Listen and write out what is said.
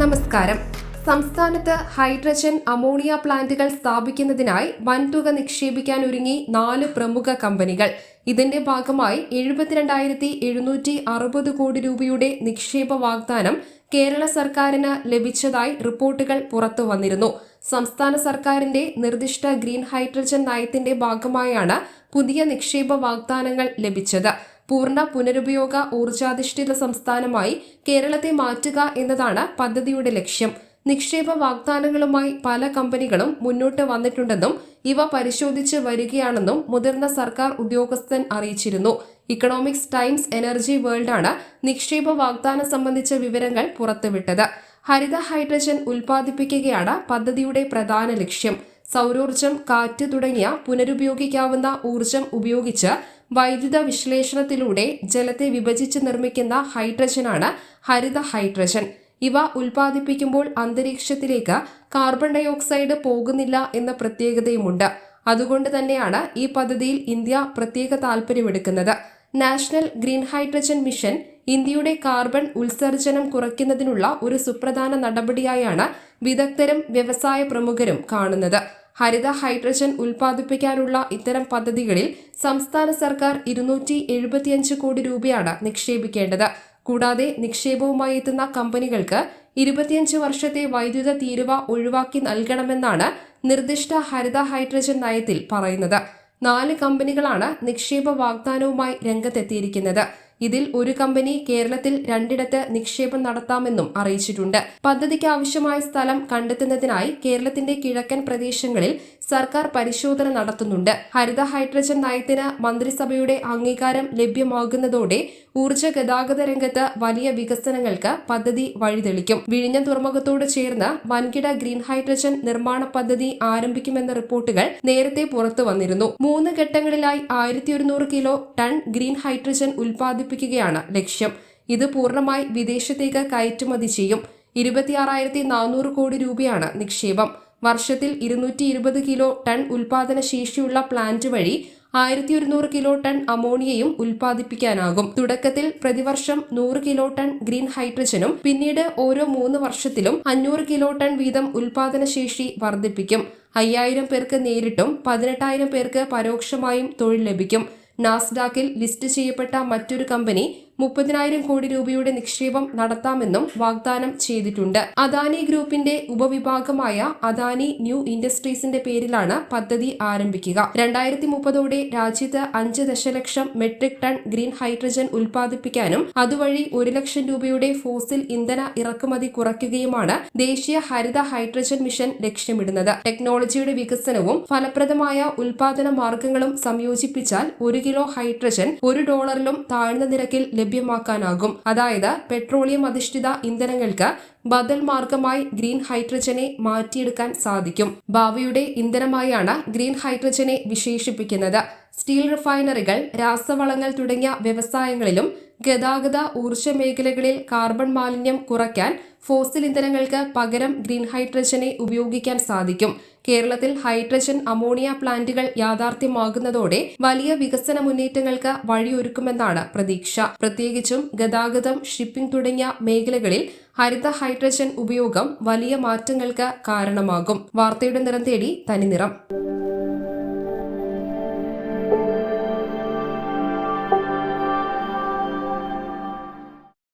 നമസ്കാരം. സംസ്ഥാനത്ത് hydrogen ammonia പ്ലാന്റുകൾ സ്ഥാപിക്കുന്നതിനായി വൻതുക നിക്ഷേപിക്കാൻ ഒരുങ്ങി നാല് പ്രമുഖ കമ്പനികൾ. ഇതിന്റെ ഭാഗമായി എഴുപത്തിരണ്ടായിരത്തി എഴുന്നൂറ്റി അറുപത് കോടി രൂപയുടെ നിക്ഷേപ വാഗ്ദാനം കേരള സർക്കാരിന് ലഭിച്ചതായി റിപ്പോർട്ടുകൾ പുറത്തു വന്നിരുന്നു. സംസ്ഥാന സർക്കാരിന്റെ നിർദ്ദിഷ്ട ഗ്രീൻ ഹൈഡ്രജൻ നയത്തിന്റെ ഭാഗമായാണ് പുതിയ നിക്ഷേപ വാഗ്ദാനങ്ങൾ ലഭിച്ചത്. പൂർണ പുനരുപയോഗ ഊർജാധിഷ്ഠിത സംസ്ഥാനമായി കേരളത്തെ മാറ്റുക എന്നതാണ് പദ്ധതിയുടെ ലക്ഷ്യം. നിക്ഷേപ വാഗ്ദാനങ്ങളുമായി പല കമ്പനികളും മുന്നോട്ട് വന്നിട്ടുണ്ടെന്നും ഇവ പരിശോധിച്ച് വരികയാണെന്നും മുതിർന്ന സർക്കാർ ഉദ്യോഗസ്ഥൻ അറിയിച്ചിരുന്നു. ഇക്കണോമിക്സ് ടൈംസ് എനർജി വേൾഡാണ് നിക്ഷേപ വാഗ്ദാനം സംബന്ധിച്ച വിവരങ്ങൾ പുറത്തുവിട്ടത്. ഹരിത ഹൈഡ്രജൻ ഉൽപ്പാദിപ്പിക്കുകയാണ് പദ്ധതിയുടെ പ്രധാന ലക്ഷ്യം. സൗരോർജം കാറ്റ് തുടങ്ങിയ പുനരുപയോഗിക്കാവുന്ന ഊർജം ഉപയോഗിച്ച് വൈദ്യുത വിശ്ലേഷണത്തിലൂടെ ജലത്തെ വിഭജിച്ച് നിർമ്മിക്കുന്ന ഹൈഡ്രജനാണ് ഹരിത ഹൈഡ്രജൻ. ഇവ ഉൽപ്പാദിപ്പിക്കുമ്പോൾ അന്തരീക്ഷത്തിലേക്ക് കാർബൺ ഡൈ ഓക്സൈഡ് പോകുന്നില്ല എന്ന പ്രത്യേകതയുമുണ്ട്. അതുകൊണ്ട് തന്നെയാണ് ഈ പദ്ധതിയിൽ ഇന്ത്യ പ്രത്യേക താൽപ്പര്യമെടുക്കുന്നത്. നാഷണൽ ഗ്രീൻ ഹൈഡ്രജൻ മിഷൻ ഇന്ത്യയുടെ കാർബൺ ഉത്സർജനം കുറയ്ക്കുന്നതിനുള്ള ഒരു സുപ്രധാന നടപടിയായാണ് വിദഗ്ധരും വ്യവസായ പ്രമുഖരും കാണുന്നത്. ഹരിത ഹൈഡ്രജൻ ഉൽപ്പാദിപ്പിക്കാനുള്ള ഇത്തരം പദ്ധതികളിൽ സംസ്ഥാന സർക്കാർ ഇരുന്നൂറ്റി എഴുപത്തിയഞ്ച് കോടി രൂപയാണ് നിക്ഷേപിക്കേണ്ടത്. കൂടാതെ നിക്ഷേപവുമായി എത്തുന്ന കമ്പനികൾക്ക് ഇരുപത്തിയഞ്ച് വർഷത്തെ വൈദ്യുത തീരുവ ഒഴിവാക്കി നൽകണമെന്നാണ് നിർദ്ദിഷ്ട ഹരിത ഹൈഡ്രജൻ നയത്തിൽ പറയുന്നത്. നാല് കമ്പനികളാണ് നിക്ഷേപ വാഗ്ദാനവുമായി രംഗത്തെത്തിയിരിക്കുന്നത്. ഇതിൽ ഒരു കമ്പനി കേരളത്തിൽ രണ്ടിടത്ത് നിക്ഷേപം നടത്താമെന്നും അറിയിച്ചിട്ടുണ്ട്. പദ്ധതിക്ക് ആവശ്യമായ സ്ഥലം കണ്ടെത്തുന്നതിനായി കേരളത്തിന്റെ കിഴക്കൻ പ്രദേശങ്ങളിൽ സർക്കാർ പരിശോധന നടത്തുന്നുണ്ട്. ഹരിത ഹൈഡ്രജൻ നയത്തിന് മന്ത്രിസഭയുടെ അംഗീകാരം ലഭ്യമാകുന്നതോടെ ഊർജ ഗതാഗത രംഗത്ത് വലിയ വികസനങ്ങൾക്ക് പദ്ധതി വഴിതെളിക്കും. വിഴിഞ്ഞം തുറമുഖത്തോട് ചേർന്ന് വൻകിട ഗ്രീൻ ഹൈഡ്രജൻ നിർമ്മാണ പദ്ധതി ആരംഭിക്കുമെന്ന റിപ്പോർട്ടുകൾ നേരത്തെ പുറത്തു വന്നിരുന്നു. മൂന്ന് ഘട്ടങ്ങളിലായി ആയിരത്തി ഒരുന്നൂറ് കിലോ ടൺ ഗ്രീൻ ഹൈഡ്രജൻ ഉൽപ്പാദിപ്പിക്കുകയാണ് ലക്ഷ്യം. ഇത് പൂർണമായി വിദേശത്തേക്ക് കയറ്റുമതി ചെയ്യും. ഇരുപത്തിയാറായിരത്തി നാനൂറ് കോടി രൂപയാണ് നിക്ഷേപം. വർഷത്തിൽ ഇരുന്നൂറ്റി ഇരുപത് കിലോ ടൺ ഉൽപാദന ശേഷിയുള്ള പ്ലാന്റ് വഴി ആയിരത്തി ഒരുന്നൂറ് കിലോ ടൺ അമോണിയയും ഉൽപ്പാദിപ്പിക്കാനാകും തുടക്കത്തിൽ പ്രതിവർഷം നൂറ് കിലോ ടൺ ഗ്രീൻ ഹൈഡ്രജനും പിന്നീട് ഓരോ മൂന്ന് വർഷത്തിലും അഞ്ഞൂറ് കിലോ ടൺ വീതം ഉൽപാദന ശേഷി വർദ്ധിപ്പിക്കും. അയ്യായിരം പേർക്ക് നേരിട്ടും പതിനെട്ടായിരം പേർക്ക് പരോക്ഷമായും തൊഴിൽ ലഭിക്കും. നാസ്ഡാക്കിൽ ലിസ്റ്റ് ചെയ്യപ്പെട്ട മറ്റൊരു കമ്പനി മുപ്പതിനായിരം കോടി രൂപയുടെ നിക്ഷേപം നടത്താമെന്നും വാഗ്ദാനം ചെയ്തിട്ടുണ്ട്. അദാനി ഗ്രൂപ്പിന്റെ ഉപവിഭാഗമായ അദാനി ന്യൂ ഇൻഡസ്ട്രീസിന്റെ പേരിലാണ് പദ്ധതി ആരംഭിക്കുക. രണ്ടായിരത്തി മുപ്പതോടെ രാജ്യത്ത് അഞ്ച് ദശലക്ഷം മെട്രിക് ടൺ ഗ്രീൻ ഹൈഡ്രജൻ ഉൽപ്പാദിപ്പിക്കാനും അതുവഴി ഒരു ലക്ഷം രൂപയുടെ ഫോസിൽ ഇന്ധന ഇറക്കുമതി കുറയ്ക്കുകയുമാണ് ദേശീയ ഹരിത ഹൈഡ്രജൻ മിഷൻ ലക്ഷ്യമിടുന്നത്. ടെക്നോളജിയുടെ വികസനവും ഫലപ്രദമായ ഉൽപാദന മാർഗങ്ങളും സംയോജിപ്പിച്ചാൽ ഒരു കിലോ ഹൈഡ്രജൻ ഒരു ഡോളറിലും താഴ്ന്ന നിരക്കിൽ ലഭ്യമാക്കാനാകും. അതായത് പെട്രോളിയം അധിഷ്ഠിത ഇന്ധനങ്ങൾക്ക് ബദൽ മാർഗമായി ഗ്രീൻ ഹൈഡ്രജനെ മാറ്റിയെടുക്കാൻ സാധിക്കും. ഭാവിയുടെ ഇന്ധനമായാണ് ഗ്രീൻ ഹൈഡ്രജനെ വിശേഷിപ്പിക്കുന്നത്. സ്റ്റീൽ റിഫൈനറികൾ രാസവളങ്ങൾ തുടങ്ങിയ വ്യവസായങ്ങളിലും ഗതാഗത ഊർജ മേഖലകളിൽ കാർബൺ മാലിന്യം കുറയ്ക്കാൻ ഫോസിൽ ഇന്ധനങ്ങൾക്ക് പകരം ഗ്രീൻ ഹൈഡ്രജനെ ഉപയോഗിക്കാൻ സാധിക്കും. കേരളത്തിൽ ഹൈഡ്രജൻ അമോണിയ പ്ലാന്റുകൾ യാഥാർത്ഥ്യമാകുന്നതോടെ വലിയ വികസന മുന്നേറ്റങ്ങൾക്ക് വഴിയൊരുക്കുമെന്നാണ് പ്രതീക്ഷ. പ്രത്യേകിച്ചും ഗതാഗതം ഷിപ്പിംഗ് തുടങ്ങിയ മേഖലകളിൽ ഹരിത ഹൈഡ്രജൻ ഉപയോഗം വലിയ മാറ്റങ്ങൾക്ക് കാരണമാകും. വാർത്തയുടെ നിറം തേടി തനിനിറം.